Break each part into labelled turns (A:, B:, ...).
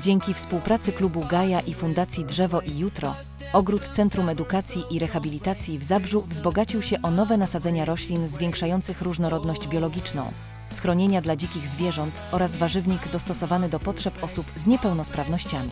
A: Dzięki współpracy klubu Gaja i Fundacji Drzewo i Jutro, Ogród Centrum Edukacji i Rehabilitacji w Zabrzu wzbogacił się o nowe nasadzenia roślin zwiększających różnorodność biologiczną, schronienia dla dzikich zwierząt oraz warzywnik dostosowany do potrzeb osób z niepełnosprawnościami.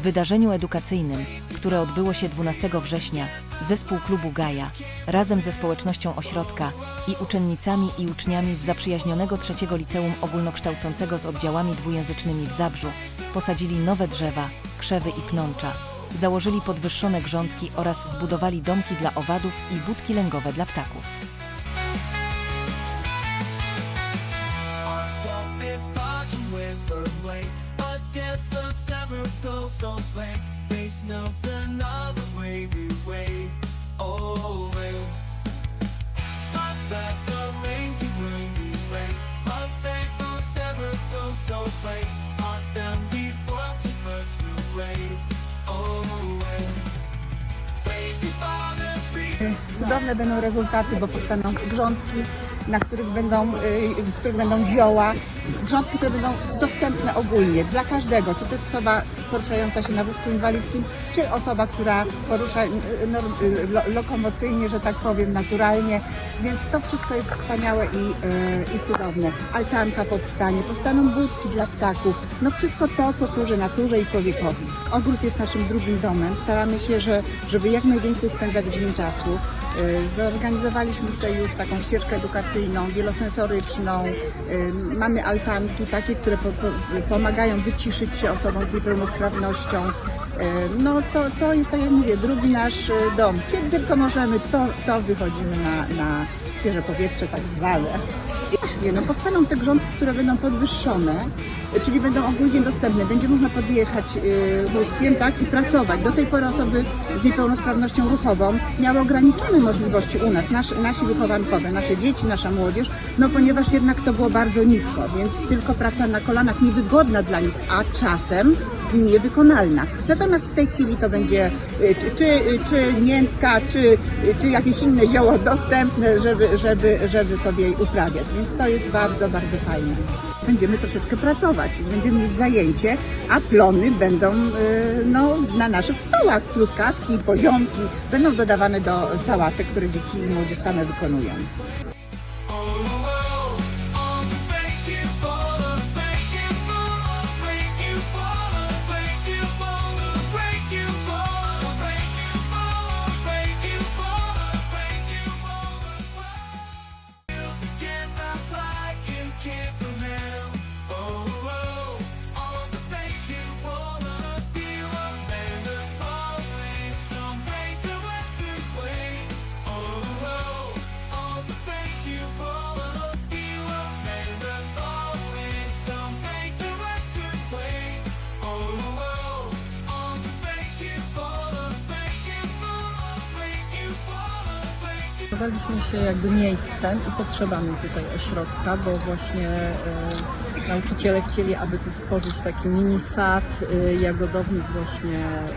A: W wydarzeniu edukacyjnym, które odbyło się 12 września, zespół klubu Gaja razem ze społecznością ośrodka i uczennicami i uczniami z zaprzyjaźnionego trzeciego liceum ogólnokształcącego z oddziałami dwujęzycznymi w Zabrzu posadzili nowe drzewa, krzewy i pnącza, założyli podwyższone grządki oraz zbudowali domki dla owadów i budki lęgowe dla ptaków.
B: Stop it, It's a several goes on There's nothing other way we way Oh well. Pop back the lanes you will be way Pop back those several goes on them we to first new way Oh well.
C: Cudowne będą rezultaty, bo powstaną grządki na których będą, y, w których będą zioła, grządki, które będą dostępne ogólnie dla każdego, czy to jest osoba poruszająca się na wózku inwalidzkim, czy osoba, która porusza no, lo, lokomocyjnie, że tak powiem, naturalnie, więc to wszystko jest wspaniałe i, i cudowne. Altanka powstanie, powstaną budki dla ptaków, no wszystko to, co służy naturze i człowiekowi. Ogród jest naszym drugim domem, staramy się, że, żeby jak najwięcej spędzać w nim czasu. Y, Zorganizowaliśmy tutaj już taką ścieżkę edukacyjną, wielosensoryczną. Y, Mamy altanki takie, które po, po, pomagają wyciszyć się osobom z niepełnosprawnością. Y, No to, to jest, tak jak mówię, drugi nasz dom. Kiedy tylko możemy, to, to wychodzimy na, na świeże powietrze tak zwane. Właśnie, no powstaną te grządki, które będą podwyższone, czyli będą ogólnie dostępne. Będzie można podjechać y, wózkiem tak, i pracować. Do tej pory osoby z niepełnosprawnością ruchową miały ograniczone możliwości u nas, nasz, nasi wychowankowe, nasze dzieci, nasza młodzież, no ponieważ jednak to było bardzo nisko, więc tylko praca na kolanach niewygodna dla nich, a czasem niewykonalna. Natomiast w tej chwili to będzie y, czy, czy, miętka, czy, czy jakieś inne zioło dostępne, żeby, żeby, żeby sobie uprawiać. Więc to jest bardzo, bardzo fajne. Będziemy troszeczkę pracować, będziemy mieć zajęcie, a plony będą y, no, na naszych stołach. Truskawki, poziomki będą dodawane do sałatek, które dzieci i młodzież same wykonują.
D: Zajmowaliśmy się jakby miejscem i potrzebami tutaj ośrodka, bo właśnie e, nauczyciele chcieli, aby tu stworzyć taki mini sad, e, jagodownik właśnie e,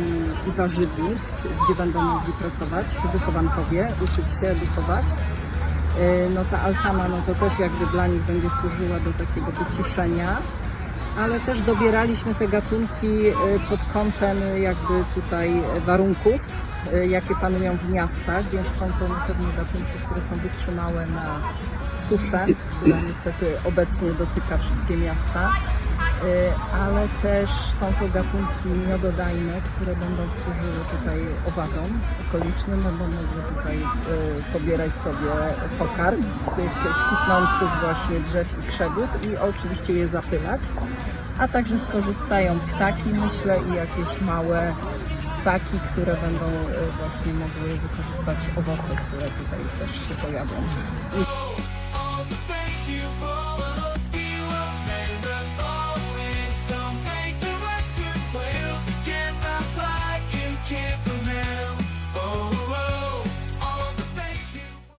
D: i, i warzywnik, gdzie będą mogli pracować wychowankowie, uczyć się edukować. E, no ta altana, no to też jakby dla nich będzie służyła do takiego wyciszenia ale też dobieraliśmy te gatunki pod kątem jakby tutaj warunków, jakie panują w miastach, więc są to na pewno gatunki, które są wytrzymałe na suszę, która niestety obecnie dotyka wszystkie miasta, E, ale też są to gatunki miododajne, które będą służyły tutaj owadom okolicznym, będą mogły tutaj e, pobierać sobie pokarm z tych kwitnących właśnie drzew i krzewów i oczywiście je zapylać. A także skorzystają ptaki, myślę, i jakieś małe ssaki, które będą e, właśnie mogły wykorzystać owoce, które tutaj też się pojawią.
B: For